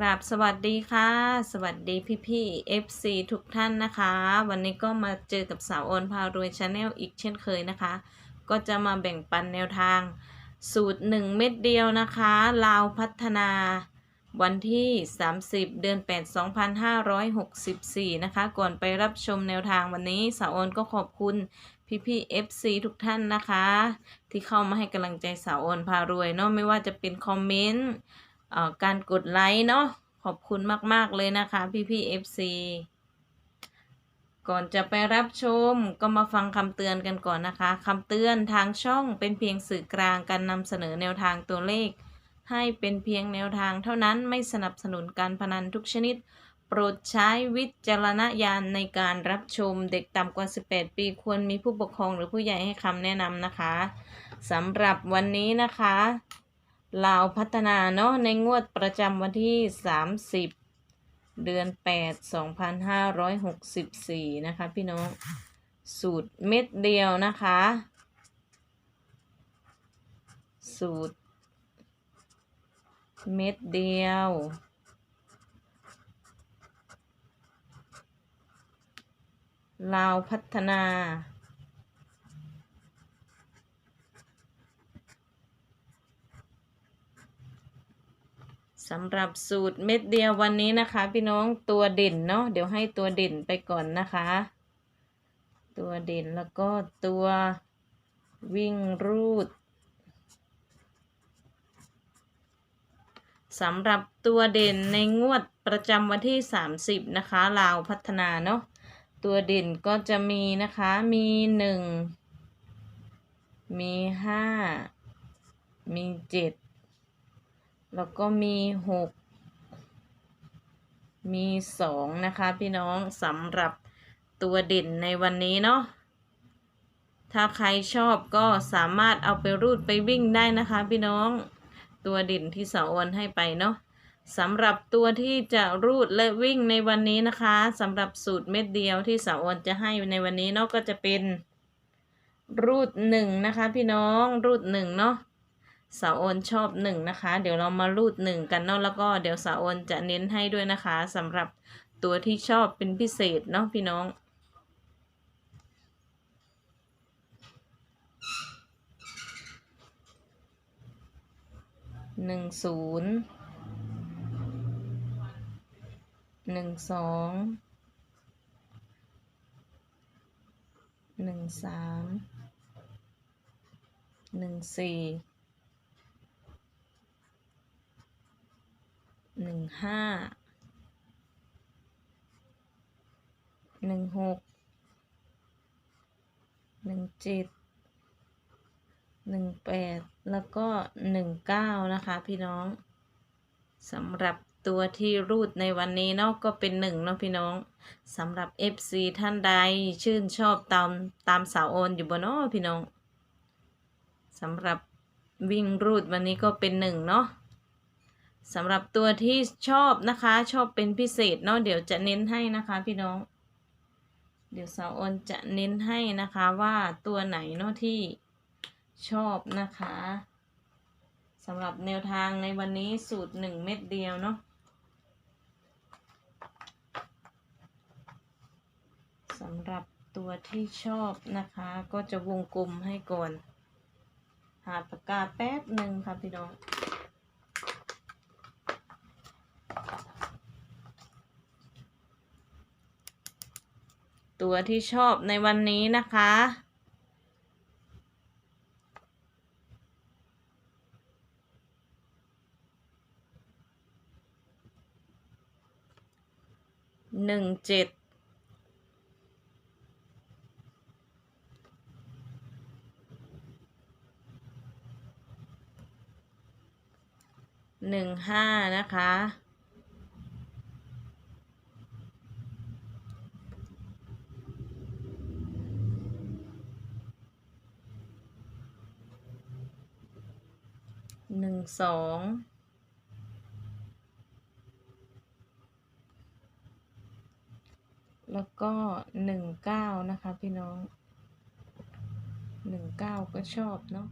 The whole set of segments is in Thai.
กราบสวัสดีค่ะ สวัสดีพี่พี่ๆ FC ทุกท่านนะคะ วันนี้ก็มาเจอกับสาวโอนพารวยชาแนลอีกเช่นเคยนะคะ ก็จะมาแบ่งปันแนวทาง สูตร 1 เม็ดเดียวนะคะลาวพัฒนา วันที่ 30 เดือน 8 2564 นะคะ ก่อนไปรับชมแนวทางวันนี้สาวโอนก็ขอบคุณพี่พี่ๆ FC ทุกท่านนะคะ ที่เข้ามาให้กำลังใจสาวโอนพารวยเนาะไม่ว่าจะเป็นคอมเมนต์ การกดไลค์เนาะขอบคุณมาก ๆ เลยนะคะพี่พี่ๆ FC ก่อนจะไปรับชมก็มาฟังคำเตือนกันก่อนนะคะคำเตือนทางช่องเป็นเพียงสื่อกลางการนำเสนอแนวทางตัวเลข ให้เป็นเพียงแนวทางเท่านั้นไม่สนับสนุนการพนันทุกชนิด โปรดใช้วิจารณญาณในการรับชมเด็กต่ำกว่า 18 ปีควรมีผู้ปกครองหรือผู้ใหญ่ให้คำแนะนำนะคะสำหรับวันนี้นะคะ ลาวพัฒนาเนาะในงวดประจำวันที่ 30 เดือน 8 2564 นะคะ พี่น้อง สูตรเม็ดเดียวนะคะ สูตร เม็ดเดียว ลาวพัฒนา สำหรับสูตรเม็ดเดียววันนี้นะคะ พี่น้องตัวเด่นเนาะเดี๋ยวให้ตัวเด่นไปก่อนนะคะ ตัวเด่นแล้วก็ตัววิ่งรูดสำหรับตัวเด่นในงวดประจำวันที่ 30 นะคะลาวพัฒนาเนาะตัวเด่นก็จะมีนะคะมี 1 มี 5 มี 7 แล้วก็มีหกมีสองนะคะพี่น้องสำหรับตัวเด่นในวันนี้เนาะถ้าใครชอบก็สามารถเอาไปรูดไปวิ่งได้นะคะพี่น้องตัวเด่นที่สาอวนให้ไปเนาะสำหรับตัวที่จะรูดและวิ่งในวันนี้นะคะสำหรับสูตรเม็ดเดียวที่สาอวนจะให้ในวันนี้เนาะก็จะเป็นรูดหนึ่งนะคะพี่น้องรูดหนึ่งเนาะ สาวโอนชอบหนึ่งนะคะ เดี๋ยวเรามารูดหนึ่งกันเนาะแล้วก็เดี๋ยวสาวโอนจะเน้นให้ด้วยนะคะสำหรับตัวที่ชอบเป็นพิเศษเนาะพี่น้องหนึ่งศูนย์หนึ่งสองหนึ่งสามหนึ่งสี่ หนึ่งห้าหนึ่งหกหนึ่งเจ็ดหนึ่งแปดแล้วก็หนึ่งเก้านะคะพี่น้องสำหรับตัวที่รูดในวันนี้เนาะก็เป็นหนึ่งเนาะพี่น้องสำหรับ FC ท่านใดชื่นชอบตามตามสาวโอนอยู่บนเนาะพี่น้องสำหรับวิ่งรูดวันนี้ก็เป็นหนึ่งเนาะ สำหรับตัวที่ชอบนะคะ ชอบเป็นพิเศษเนาะเดี๋ยวจะเน้นให้นะคะพี่น้อง เดี๋ยวสาวออนจะเน้นให้นะคะว่าตัวไหนเนาะที่ชอบนะคะสำหรับแนวทางในวันนี้สูตรหนึ่งเม็ดเดียวเนาะสำหรับตัวที่ชอบนะคะ ก็จะวงกลมให้ก่อน หาปากกาแป๊บหนึ่งค่ะพี่น้อง ตัวที่ชอบในวันนี้นะคะ หนึ่งเจ็ดหนึ่งห้านะคะ หนึ่งสองแล้วก็หนึ่งเก้านะคะพี่น้องหนึ่งเก้าก็ชอบเนาะ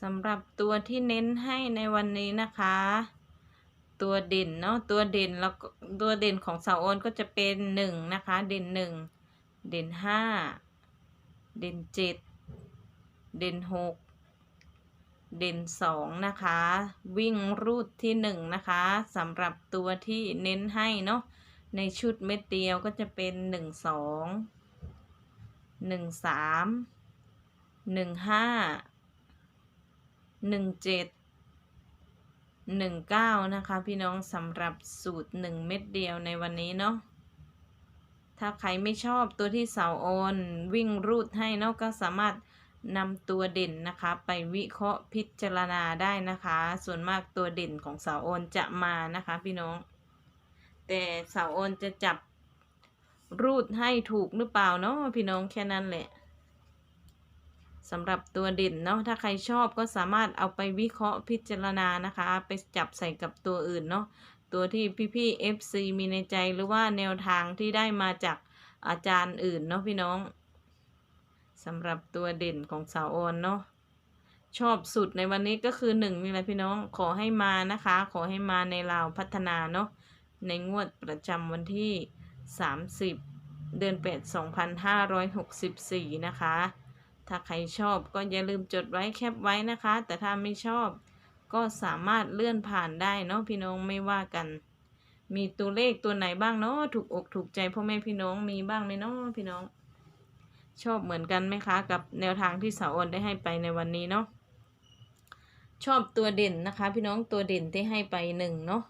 สำหรับตัวที่เน้นให้ในวันนี้นะคะ ตัวเด่นเนาะตัวเด่นแล้วก็ตัวเด่นของเสาโอนก็จะเป็นหนึ่งนะคะ เด่นหนึ่งเด่นห้าเด่นเจ็ดเด่นหก เด่นสองนะคะ วิ่งรูดที่หนึ่งนะคะสำหรับตัวที่เน้นให้เนาะในชุดเม็ดเดียวก็จะเป็นหนึ่งสองหนึ่งสามหนึ่งห้าหนึ่งเจ็ดหนึ่งเก้านะคะ พี่น้องสำหรับสูตรหนึ่งเม็ดเดียวในวันนี้เนาะถ้าใครไม่ชอบตัวที่เสาโอน วิ่งรูดให้เนาะก็สามารถ นำตัวเด่นนะคะไปวิเคราะห์พิจารณาได้นะคะ ส่วนมากตัวเด่นของเสาโอนจะมานะคะพี่น้อง แต่เสาโอนจะจับรูดให้ถูกหรือเปล่าเนาะพี่น้องแค่นั้นแหละสำหรับตัวเด่นเนาะถ้าใครชอบก็สามารถเอาไปวิเคราะห์พิจารณานะคะ ไปจับใส่กับตัวอื่นเนาะตัวที่พี่ๆ FC มีในใจหรือว่าแนวทางที่ได้มาจากอาจารย์อื่นเนาะพี่น้อง สำหรับตัวเด่นของสาวโอนเนาะชอบสุดในวันนี้ก็คือหนึ่งนี่แหละพี่น้องขอให้มานะคะ ขอให้มาในลาวพัฒนาเนาะในงวดประจำวันที่ 30 เดือน8 2564 นะคะ ถ้าใครชอบก็อย่าลืมจดไว้แคปไว้นะคะ แต่ถ้าไม่ชอบก็สามารถเลื่อนผ่านได้เนาะพี่น้องไม่ว่ากัน มีตัวเลขตัวไหนบ้างเนาะถูกอกถูกใจพ่อแม่พี่น้องมีบ้างไหมเนาะพี่น้อง ชอบเหมือนกันไหมคะ กับแนวทางที่สาวออนได้ให้ไปในวันนี้เนาะชอบตัวเด่นนะคะ พี่น้องตัวเด่นที่ให้ไปหนึ่งเนาะ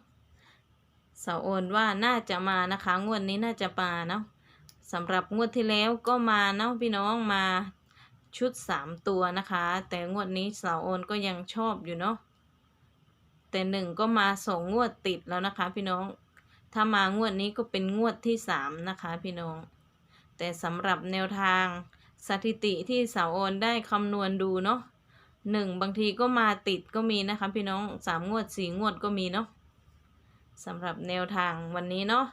สาวออนว่าน่าจะมานะคะ งวดนี้น่าจะมาเนาะสำหรับงวดที่แล้วก็มาเนาะพี่น้องมาชุดสามตัวนะคะ แต่งวดนี้สาวโอนก็ยังชอบอยู่เนาะแต่หนึ่งก็มาสองงวดติดแล้วนะคะ พี่น้อง ถ้ามางวดนี้ก็เป็นงวดที่สามนะคะ พี่น้อง แต่สำหรับแนวทางสถิติที่สาวโอนได้คำนวณดูเนาะหนึ่งบางทีก็มาติดก็มีนะคะพี่น้องสามงวดสี่งวดก็มีเนาะสำหรับแนวทางวันนี้เนาะ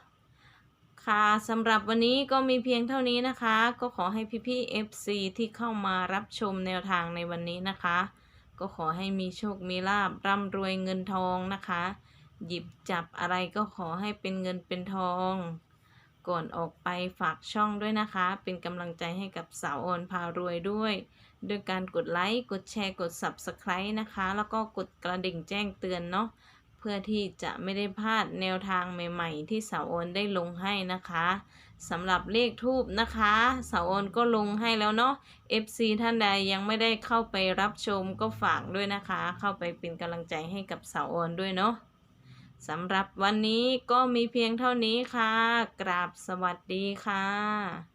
ค่ะสำหรับวันนี้ก็มีเพียงเท่านี้นะคะ ก็ขอให้พี่ๆ FC ที่เข้ามารับชมแนวทางในวันนี้นะคะ ก็ขอให้มีโชคมีลาบร่ำรวยเงินทองนะคะ หยิบจับอะไรก็ขอให้เป็นเงินเป็นทอง ก่อนออกไปฝากช่องด้วยนะคะ เป็นกำลังใจให้กับสาวโอนพารวยด้วยด้วยการกดไลค์ กดแชร์ กด Subscribe นะคะ แล้วก็กดกระดิ่งแจ้งเตือนเนาะ เพื่อที่จะไม่ได้พลาดแนวทางใหม่ ๆ ที่สาวโอนได้ลงให้นะคะสำหรับเลขทูบนะคะสาวโอนก็ลงให้แล้วเนาะ FC ท่านใดยังไม่ได้เข้าไปรับชมก็ฝากด้วยนะคะ เข้าไปเป็นกำลังใจให้กับสาวโอนด้วยเนาะ สำหรับวันนี้ก็มีเพียงเท่านี้ค่ะ กราบสวัสดีค่ะ